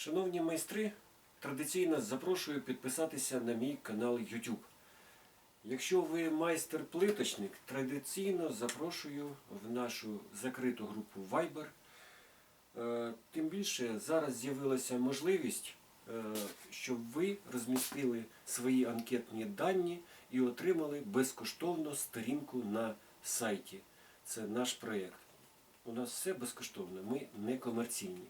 Шановні майстри, традиційно запрошую підписатися на мій канал YouTube. Якщо ви майстер-плиточник, традиційно запрошую в нашу закриту групу Viber. Е, Тим більше зараз з'явилася можливість, е, щоб ви розмістили свої анкетні дані і отримали безкоштовно сторінку на сайті. Це наш проєкт. У нас все безкоштовно, ми не комерційні.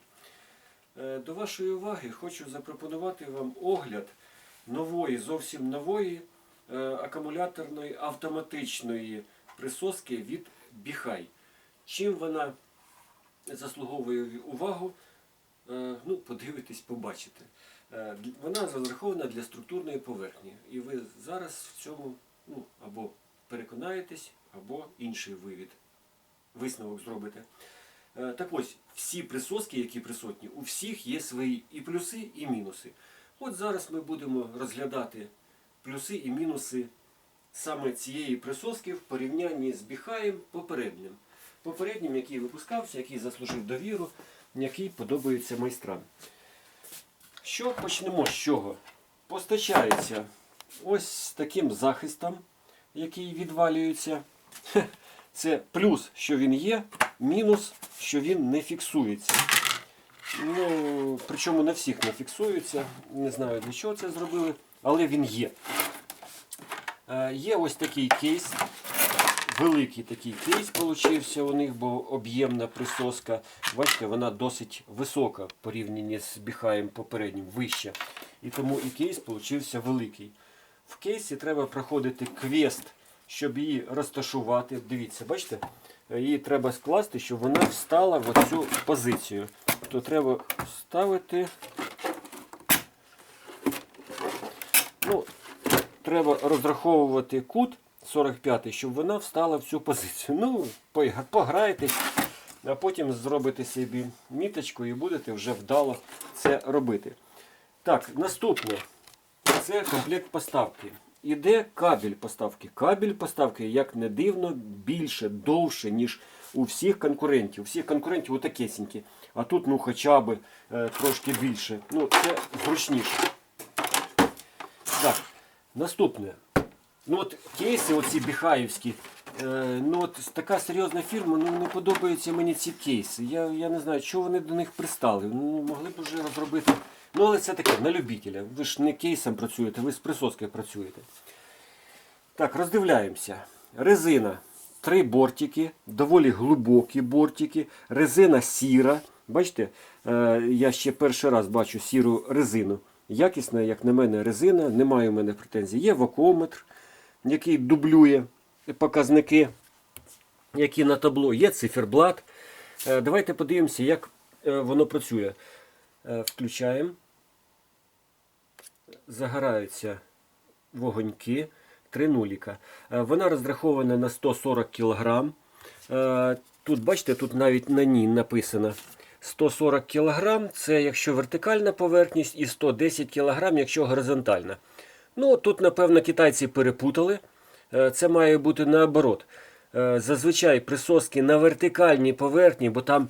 Е, До вашої уваги хочу запропонувати вам огляд нової, зовсім нової е, акумуляторної автоматичної присоски від Біхай. Чим вона заслуговує увагу, е, ну, подивитесь, побачите. Вона розрахована для структурної поверхні. І ви зараз в цьому ну, або переконаєтесь, або інший вивід, висновок зробите. Е, Так ось, всі присоски, які присутні, у всіх є свої і плюси, і мінуси. От зараз ми будемо розглядати плюси і мінуси саме цієї присоски в порівнянні з біхаєм попереднім. Попереднім, який випускався, який заслужив довіру, який подобається майстрам. Що почнемо з чого? Постачається ось таким захистом, який відвалюється. Це плюс, що він є, мінус, що він не фіксується. Ну, причому на всіх не фіксується. Не знаю для чого це зробили, але він є. Е, Є ось такий кейс. Великий такий кейс получився у них, бо об'ємна присоска. Бачите, вона досить висока порівнянні з біхаєм попереднім, вища. І тому і кейс получився великий. В кейсі треба проходити квест, щоб її розташувати. Дивіться, бачите? Її треба скласти, щоб вона встала в оцю позицію. То треба вставити. Ну, треба розраховувати кут 45, щоб вона встала в цю позицію. Ну, пограйтесь, а потім зробите собі міточку і будете вже вдало це робити. Так, наступне. Це комплект поставки. Іде кабель поставки. Кабель поставки, як не дивно, більше, довше, ніж у всіх конкурентів. У всіх конкурентів отакесенькі. А тут ну хоча б е, трошки більше. Ну, це зручніше. Так, наступне. Ну от кейси, оці біхаївські. Е, ну от така серйозна фірма, ну не подобаються мені ці кейси. Я, я не знаю, чого вони до них пристали. Ну, могли б вже розробити. Ну, але це таке, на любителя. Ви ж не кейсом працюєте, ви з присоскою працюєте. Так, роздивляємося. Резина. Три бортики, доволі глибокі бортики. Резина сіра. Бачите, е, я ще перший раз бачу сіру резину. Якісна, як на мене, резина. Немає у мене претензій. Є вакуометр, який дублює показники, які на табло. Є циферблат. Е, Давайте подивимося, як е, воно працює. Е, Включаємо. Загораються вогоньки. Три нуліка. Е, Вона розрахована на 140 кг. Тут, бачите, тут навіть на ній написано 140 кг це якщо вертикальна поверхність, і 110 кг, якщо горизонтальна. Ну, тут, напевно, китайці перепутали. Е, Це має бути наоборот. Е, Зазвичай присоски на вертикальній поверхні, бо там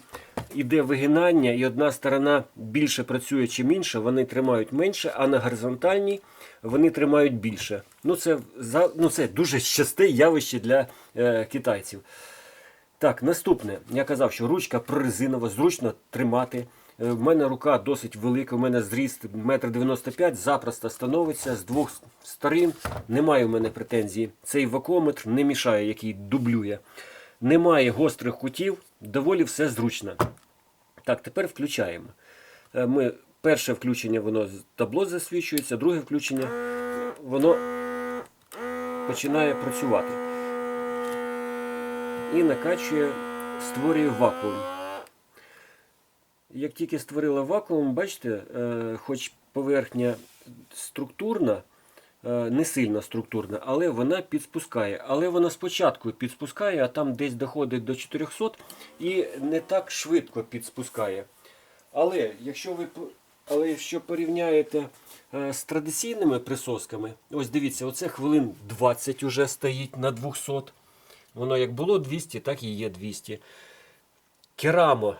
іде вигинання, і одна сторона більше працює, чим інша, вони тримають менше, а на горизонтальній вони тримають більше. Ну, це, ну, це дуже часте явище для е, китайців. Так, наступне. Я казав, що ручка прорезинова, зручно тримати. Е, В мене рука досить велика, у мене зріст 1,95 м, запросто становиться з двох сторін. Немає у мене претензій. Цей вакуометр не мішає, який дублює. Немає гострих кутів, доволі все зручно. Так, тепер включаємо. Е, Ми, перше включення воно табло засвічується, друге включення воно починає працювати і накачує, створює вакуум. Як тільки створила вакуум, бачите, е, хоч поверхня структурна, е, не сильно структурна, але вона підспускає. Але вона спочатку підспускає, а там десь доходить до 400 і не так швидко підспускає. Але якщо ви але якщо порівняєте е, з традиційними присосками, ось дивіться, оце хвилин 20 уже стоїть на 200. Воно як було 200, так і є 200. Керамо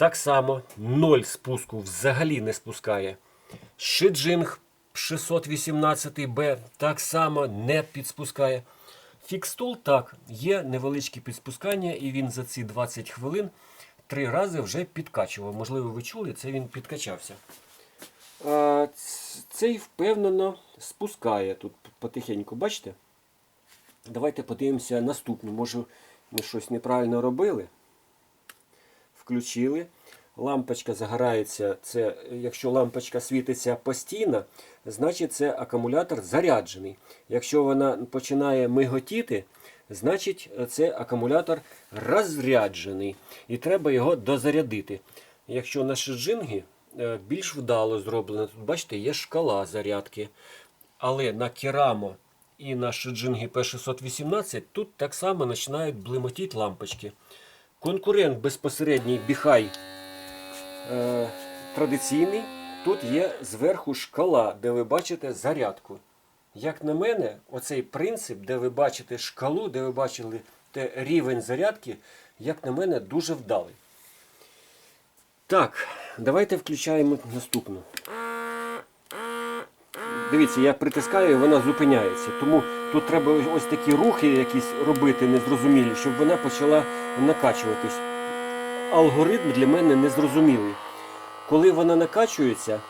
Так само 0 спуску взагалі не спускає. Шиджинг 618B так само не підспускає. Фікстул так, є невеличкі підспускання, і він за ці 20 хвилин три рази вже підкачував. Можливо, ви чули, це він підкачався. А, цей впевнено спускає тут потихеньку, бачите? Давайте подивимося наступну. Може, ми щось неправильно робили. Включили. Лампочка загорається. Це, якщо лампочка світиться постійно, значить це акумулятор заряджений. Якщо вона починає миготіти, значить це акумулятор розряджений. І треба його дозарядити. Якщо на шиджингі е, більш вдало зроблено, тут бачите, є шкала зарядки. Але на керамо і на шиджингі P618 тут так само починають блимотіти лампочки. Конкурент безпосередній Біхай е, традиційний. Тут є зверху шкала, де ви бачите зарядку. Як на мене, оцей принцип, де ви бачите шкалу, де ви бачили те рівень зарядки, як на мене, дуже вдалий. Так, давайте включаємо наступну. Дивіться, я притискаю і вона зупиняється. Тому тут треба ось такі рухи якісь робити незрозумілі, щоб вона почала накачуватись. Алгоритм для мене незрозумілий. Коли вона накачується,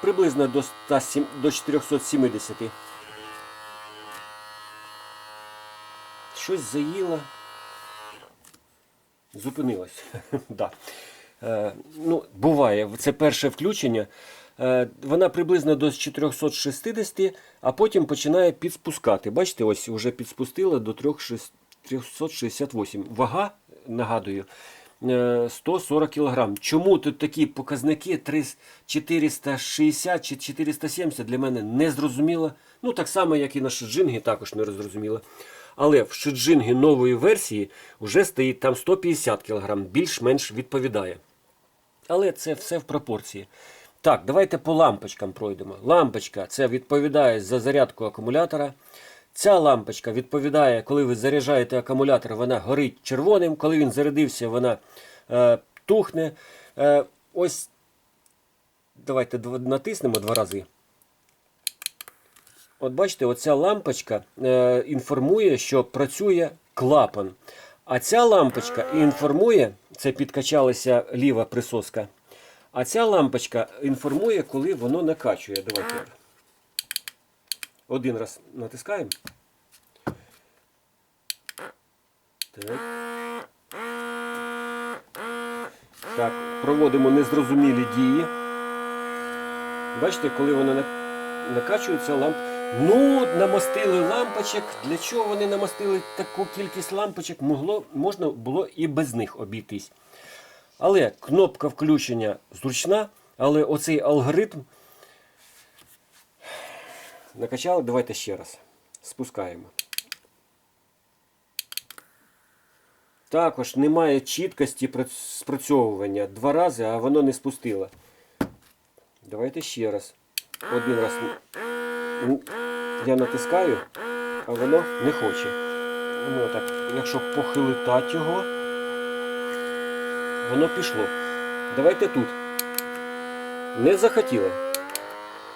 приблизно до, 107 до 470. Щось заїла. Зупинилась. да. Е, ну, буває, це перше включення. Е, вона приблизно до 460, а потім починає підспускати. Бачите, ось вже підспустила до 368. Вага, нагадую, е, 140 кг. Чому тут такі показники 460 чи 470 для мене не зрозуміло. Ну, так само, як і на Шиджингі, також не зрозуміло. Але в Шиджингі нової версії вже стоїть там 150 кг, більш-менш відповідає. Але це все в пропорції. Так, давайте по лампочкам пройдемо. Лампочка це відповідає за зарядку акумулятора. Ця лампочка відповідає, коли ви заряджаєте акумулятор, вона горить червоним. Коли він зарядився, вона е, тухне. Е, ось давайте натиснемо два рази. От бачите, оця лампочка е, інформує, що працює клапан. А ця лампочка інформує, це підкачалася ліва присоска. А ця лампочка інформує, коли воно накачує. Давайте один раз натискаємо. Так. Так, проводимо незрозумілі дії. Бачите, коли воно на- накачується ламп. Ну, намастили лампочок. Для чого вони намастили таку кількість лампочок? Могло, можна було і без них обійтись. Але кнопка включення зручна, але оцей алгоритм накачали. Давайте ще раз. Спускаємо. Також немає чіткості спрацьовування. Два рази, а воно не спустило. Давайте ще раз. Один раз я натискаю, а воно не хоче. Ну, так, якщо похилитати його, воно пішло. Давайте тут. Не захотіло.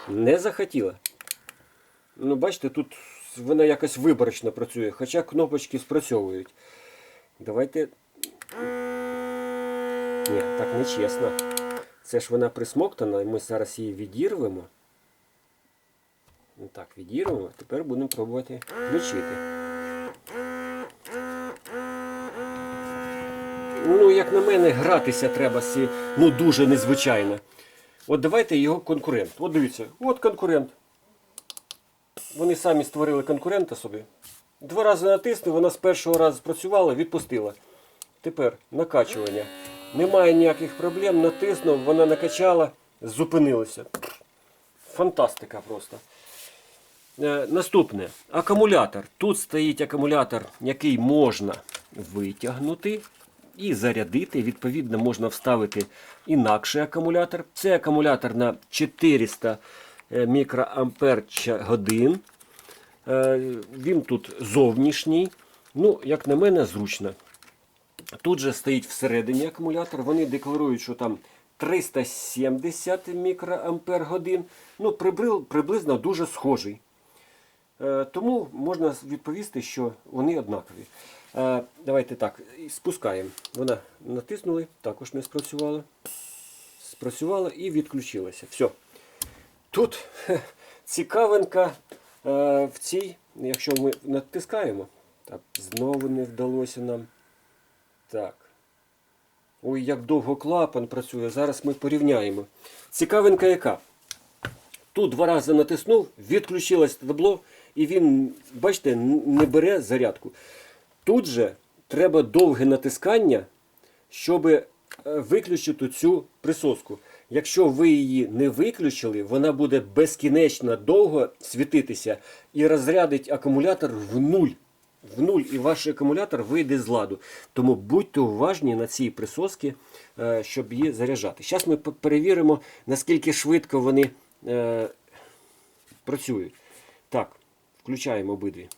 Не захотіло. Ну, бачите, тут вона якось виборочно працює, хоча кнопочки спрацьовують. Давайте. Ні, так не чесно. Це ж вона присмоктана, і ми зараз її відірвемо. Ну, Так, відірвемо. Тепер будемо пробувати включити. Ну, як на мене, гратися треба ці- ну, дуже незвичайно. От давайте його конкурент. От дивіться, от конкурент. Вони самі створили конкурента собі. Два рази натиснули, вона з першого разу спрацювала, відпустила. Тепер накачування. Немає ніяких проблем, натиснув, вона накачала, зупинилася. Фантастика просто. Е, наступне. Акумулятор. Тут стоїть акумулятор, який можна витягнути і зарядити. Відповідно, можна вставити інакший акумулятор. Це акумулятор на 400 е, мікроампер годин. Е, Він тут зовнішній. Ну, як на мене, зручно. Тут же стоїть всередині акумулятор. Вони декларують, що там 370 мікроампер годин. Ну, приблизно дуже схожий. Е, Тому можна відповісти, що вони однакові. Е, Давайте так, спускаємо. Вона натиснули, також не спрацювала. Спрацювала і відключилася. Все. Тут цікавинка е, в цій, якщо ми натискаємо, так, знову не вдалося нам. Так. Ой, як довго клапан працює. Зараз ми порівняємо. Цікавинка яка? Тут два рази натиснув, відключилось табло, і він, бачите, не бере зарядку. Тут же треба довге натискання, щоб е, виключити цю присоску. Якщо ви її не виключили, вона буде безкінечно довго світитися і розрядить акумулятор в нуль. В нуль і ваш акумулятор вийде з ладу. Тому будьте уважні на цій присоски, е, щоб її заряджати. Зараз ми перевіримо, наскільки швидко вони е, працюють. Так, включаємо обидві.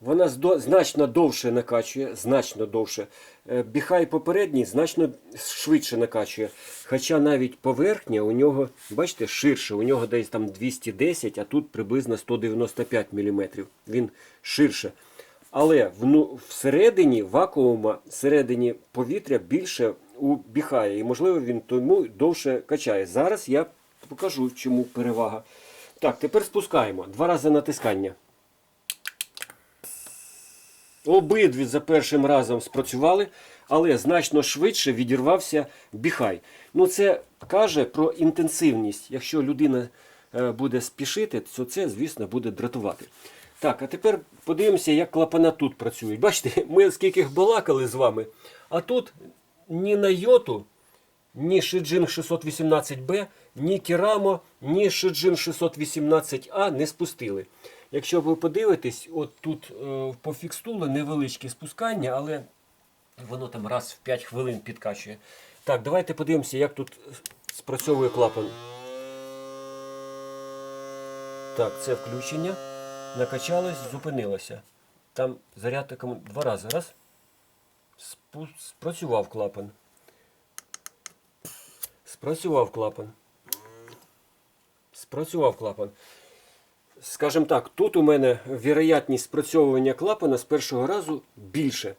Вона значно довше накачує, значно довше. Е, Біхай попередній значно швидше накачує. Хоча навіть поверхня у нього, бачите, ширше, у нього десь там 210, а тут приблизно 195 мм. Він ширше. Але всередині вакуума, всередині повітря більше убіхає. І можливо він тому довше качає. Зараз я покажу, чому перевага. Так, тепер спускаємо. Два рази натискання. Обидві за першим разом спрацювали, але значно швидше відірвався біхай. Ну, це каже про інтенсивність. Якщо людина е, буде спішити, то це, звісно, буде дратувати. Так, а тепер подивимося, як клапана тут працюють. Бачите, ми скільки балакали з вами, а тут ні на йоту, ні Shijin 618B, ні Керамо, ні Shijin 618A не спустили. Якщо ви подивитесь, от тут е, по фікстулу невеличке спускання, але воно там раз в 5 хвилин підкачує. Так, давайте подивимося, як тут спрацьовує клапан. Так, це включення. Накачалось, зупинилося. Там заряд акуму- два рази. Раз. Спу- Спрацював клапан. Спрацював клапан. Спрацював клапан. Скажімо так, тут у мене вірогятність спрацьовування клапана з першого разу більше.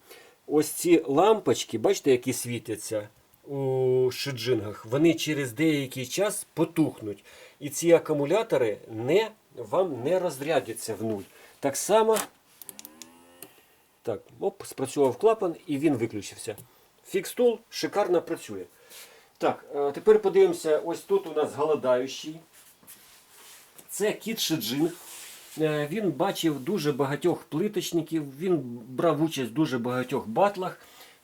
Ось ці лампочки, бачите, які світяться у шиджингах, вони через деякий час потухнуть. І ці акумулятори не, вам не розрядяться в нуль. Так само, так, оп, спрацював клапан і він виключився. Фікстул шикарно працює. Так, е, тепер подивимося, ось тут у нас голодаючий. Це кіт Шиджин. Е, Він бачив дуже багатьох плиточників, він брав участь в дуже багатьох батлах,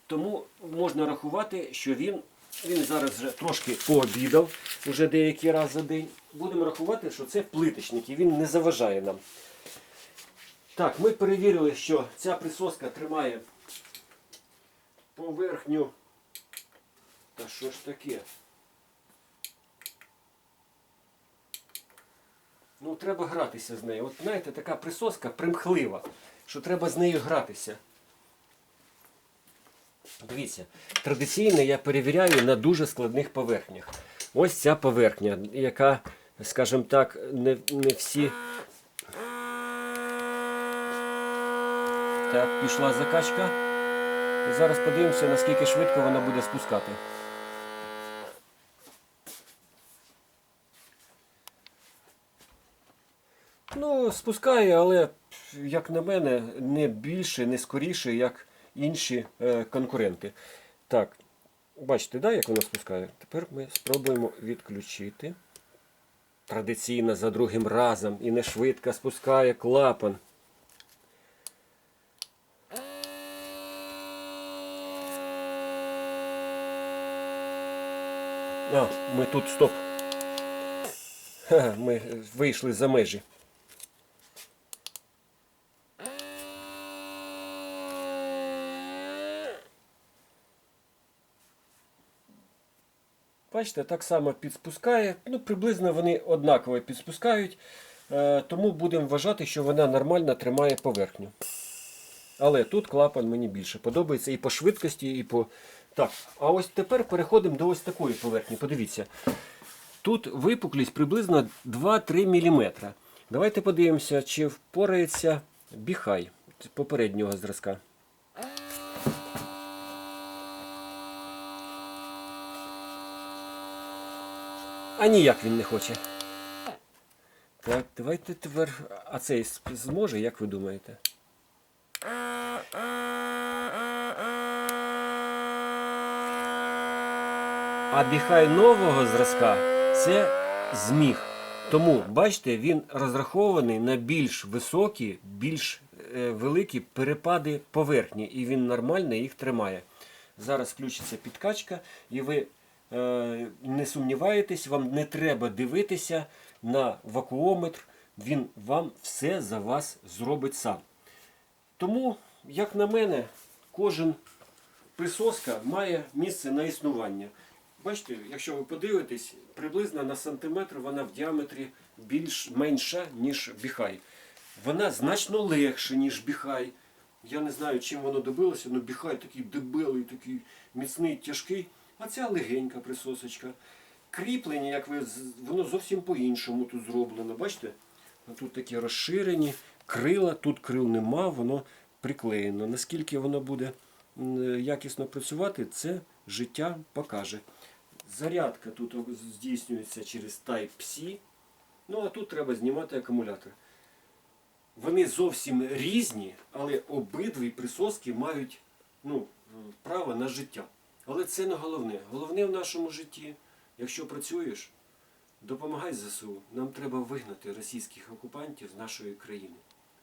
тому можна рахувати, що він, він зараз вже трошки пообідав уже деякий раз за день. Будемо рахувати, що це плиточник і він не заважає нам. Так, ми перевірили, що ця присоска тримає поверхню. Та що ж таке? Ну, треба гратися з нею. От знаєте, така присоска примхлива, що треба з нею гратися. Дивіться, традиційно я перевіряю на дуже складних поверхнях. Ось ця поверхня, яка, скажімо так, не, не всі. Так, пішла закачка. Зараз подивимося, наскільки швидко вона буде спускати. Ну, спускає, але, як на мене, не більше, не скоріше, як інші е, конкуренти. Так, бачите, да, як воно спускає? Тепер ми спробуємо відключити. Традиційно за другим разом і не швидко спускає клапан. А, ми тут стоп. Ха, ми вийшли за межі. Бачите, так само підспускає. Ну, приблизно вони однаково підспускають, е, тому будемо вважати, що вона нормально тримає поверхню. Але тут клапан мені більше подобається і по швидкості, і по. Так, а ось тепер переходимо до ось такої поверхні. Подивіться. Тут випуклість приблизно 2-3 мм. Давайте подивимося, чи впорається біхай попереднього зразка. А ніяк він не хоче. Так, давайте тепер. А цей зможе, як ви думаєте? А біхай нового зразка це зміг. Тому, бачите, він розрахований на більш високі, більш е, великі перепади поверхні, і він нормально їх тримає. Зараз включиться підкачка, і ви не сумніваєтесь, вам не треба дивитися на вакуометр, він вам все за вас зробить сам. Тому, як на мене, кожен присоска має місце на існування. Бачите, якщо ви подивитесь, приблизно на сантиметр вона в діаметрі більш менша, ніж біхай. Вона значно легша, ніж біхай. Я не знаю, чим воно добилося, але біхай такий дебелий, такий міцний, тяжкий. А ця легенька присосочка. Кріплення, як ви воно зовсім по-іншому тут зроблено. Бачите? Тут такі розширені крила, тут крил нема, воно приклеєно. Наскільки воно буде якісно працювати, це життя покаже. Зарядка тут здійснюється через Type-C. Ну а тут треба знімати акумулятор. Вони зовсім різні, але обидві присоски мають ну, право на життя. Але це не головне. Головне в нашому житті, якщо працюєш, допомагай ЗСУ. Нам треба вигнати російських окупантів з нашої країни.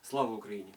Слава Україні!